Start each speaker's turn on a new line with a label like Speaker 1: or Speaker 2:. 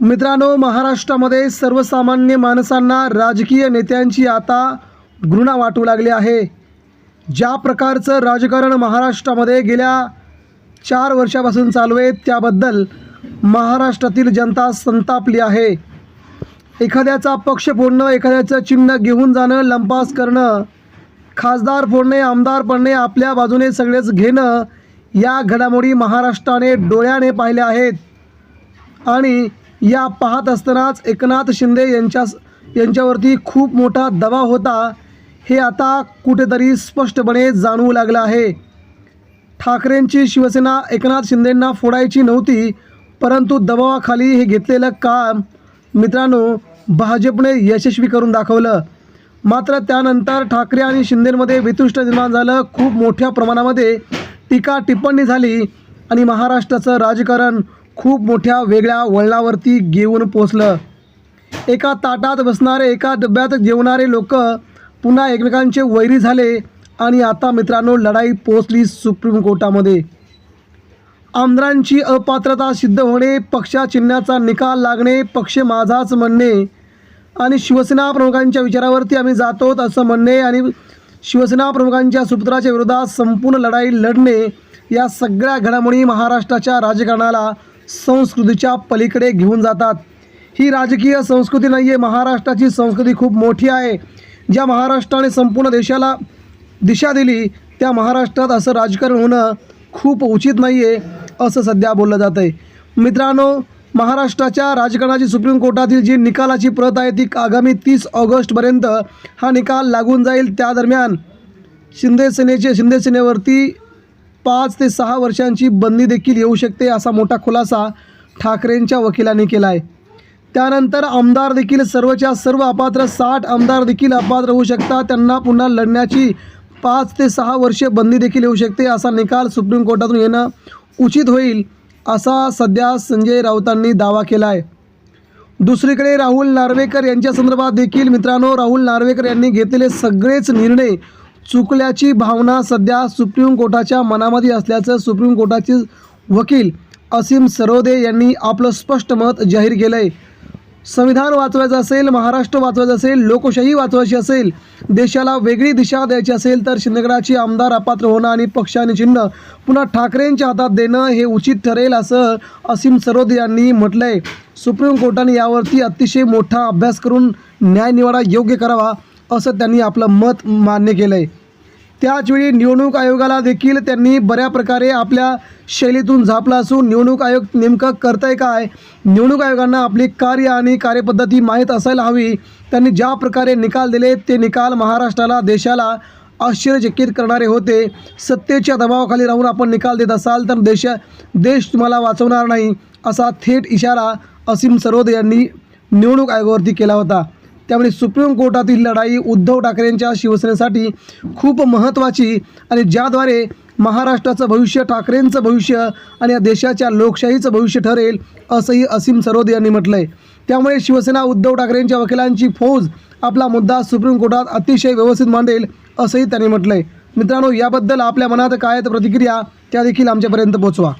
Speaker 1: मित्रांनो महाराष्ट्रामध्ये सर्वसामान्य माणसांना राजकीय नेत्यांची आता घृणा वाटू लागली आहे. ज्या प्रकारचं राजकारण महाराष्ट्रामध्ये गेल्या चार वर्षापासून चालू आहे त्याबद्दल महाराष्ट्रातील जनता संतापली आहे. एखाद्याचा पक्ष फोडणं एखाद्याचं चिन्ह घेऊन जाणं लंपास करणं खासदार फोडणे आमदार पडणे आपल्या बाजूने सगळेच घेणं या घडामोडी महाराष्ट्राने डोळ्याने पाहिल्या आहेत. आणि या पाहत असतानाच एकनाथ शिंदे यांच्या यांच्यावरती खूप मोठा दबाव होता. हे आता कुठेतरी स्पष्टपणे जाणवू लागलं आहे. ठाकरेंची शिवसेना एकनाथ शिंदेंना फोडायची नव्हती परंतु दबावाखाली हे घेतलेलं काम मित्रांनो भाजपने यशस्वी करून दाखवलं. मात्र त्यानंतर ठाकरे आणि शिंदेमध्ये वितुष्ट निर्माण झालं. खूप मोठ्या प्रमाणामध्ये टीका टिप्पणी झाली आणि महाराष्ट्राचं राजकारण खूप मोठ्या वेगळ्या वळणावरती घेऊन पोचलं एका ताटात बसणारे एका डब्यात जेवणारे लोक पुन्हा एकमेकांचे वैरी झाले आणि आता मित्रांनो लढाई पोचली सुप्रीम कोर्टामध्ये. आमदारांची अपात्रता सिद्ध होणे पक्षाचिन्हाचा निकाल लागणे पक्ष माझाच म्हणणे आणि शिवसेना प्रमुखांच्या विचारावरती आम्ही जातो असं म्हणणे आणि शिवसेना प्रमुखांच्या सुपुत्राच्या विरोधात संपूर्ण लढाई लढणे या सगळ्या घडामोडी महाराष्ट्राच्या राजकारणाला संस्कृतीच्या पलीकडे घेऊन जातात. ही राजकीय संस्कृती नाही आहे महाराष्ट्राची संस्कृती खूप मोठी आहे. ज्या महाराष्ट्राने संपूर्ण देशाला दिशा दिली त्या महाराष्ट्रात असं राजकारण होणं खूप उचित नाही आहे असं सध्या बोललं जातं आहे मित्रांनो महाराष्ट्राच्या राजकारणाची सुप्रीम कोर्टातील जी निकालाची प्रत आहे ती आगामी तीस ऑगस्टपर्यंत हा निकाल लागून जाईल. त्या दरम्यान शिंदे सेनेचे शिंदे सेनेवरती पाच ते सहा वर्षांची बंदी देखील येऊ शकते असा मोठा खुलासा ठाकरेंच्या वकिलांनी केला आहे त्यानंतर आमदार देखील सर्वच्या सर्व अपात्र साठ आमदार देखील अपात्र होऊ शकतात. त्यांना पुन्हा लढण्याची पाच ते सहा वर्षे बंदी देखील येऊ शकते असा निकाल सुप्रीम कोर्टातून येणं उचित होईल असा सध्या संजय राऊतांनी दावा केला आहे दुसरीकडे राहुल नार्वेकर यांच्या संदर्भात देखील मित्रांनो राहुल नार्वेकर यांनी घेतलेले सगळेच निर्णय चुकल्याची भावना सध्या सुप्रीम कोर्टाच्या मनामध्ये असल्याचं सुप्रीम कोर्टाचे वकील असीम सरोदे यांनी आपलं स्पष्ट मत जाहीर केलं आहे संविधान वाचवायचं असेल महाराष्ट्र वाचवायचं असेल लोकशाही वाचवायची असेल देशाला वेगळी दिशा द्यायची असेल तर शिंदेगडाची आमदार अपात्र होणं आणि पक्षाने चिन्ह पुन्हा ठाकरेंच्या हातात देणं हे उचित ठरेल असं असीम सरोदे यांनी म्हटलं आहे सुप्रीम कोर्टाने यावरती अतिशय मोठा अभ्यास करून न्यायनिवाडा योग्य करावा. असं त्यांनी आपलं मत मान्य केलं आहे त्याचवेळी निवडणूक आयोगाला देखील त्यांनी बऱ्या प्रकारे आपल्या शैलीतून झापला असून निवडणूक आयोग नेमकं करतंय काय? निवडणूक आयोगांना आपली कार्य आणि कार्यपद्धती माहीत असायला हवी. त्यांनी ज्या प्रकारे निकाल दिले ते निकाल महाराष्ट्राला देशाला आश्चर्यचकित करणारे होते. सत्तेच्या दबावाखाली राहून आपण निकाल देत असाल तर देशा देश तुम्हाला वाचवणार नाही असा थेट इशारा असीम सरोदे यांनी निवडणूक आयोगावरती केला होता. त्यामुळे सुप्रीम कोर्टातील लढाई उद्धव ठाकरेंच्या शिवसेनेसाठी खूप महत्त्वाची आणि ज्याद्वारे महाराष्ट्राचं भविष्य ठाकरेंचं भविष्य आणि या देशाच्या लोकशाहीचं भविष्य ठरेल असंही असीम सरोदे यांनी म्हटलं आहे त्यामुळे शिवसेना उद्धव ठाकरेंच्या वकिलांची फौज आपला मुद्दा सुप्रीम कोर्टात अतिशय व्यवस्थित मांडेल असंही त्यांनी म्हटलं आहे मित्रांनो याबद्दल आपल्या मनात काय प्रतिक्रिया त्या देखील आमच्यापर्यंत पोचवा.